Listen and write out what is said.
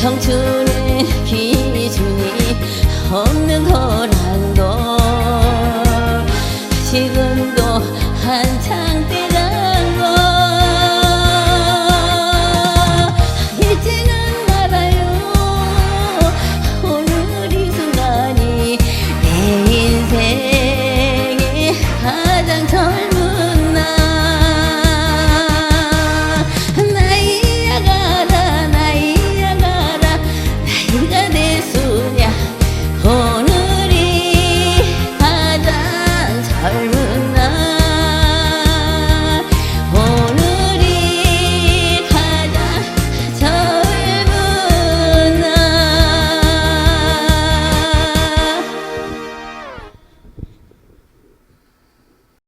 청춘의 기준이 없는 거란 걸 지금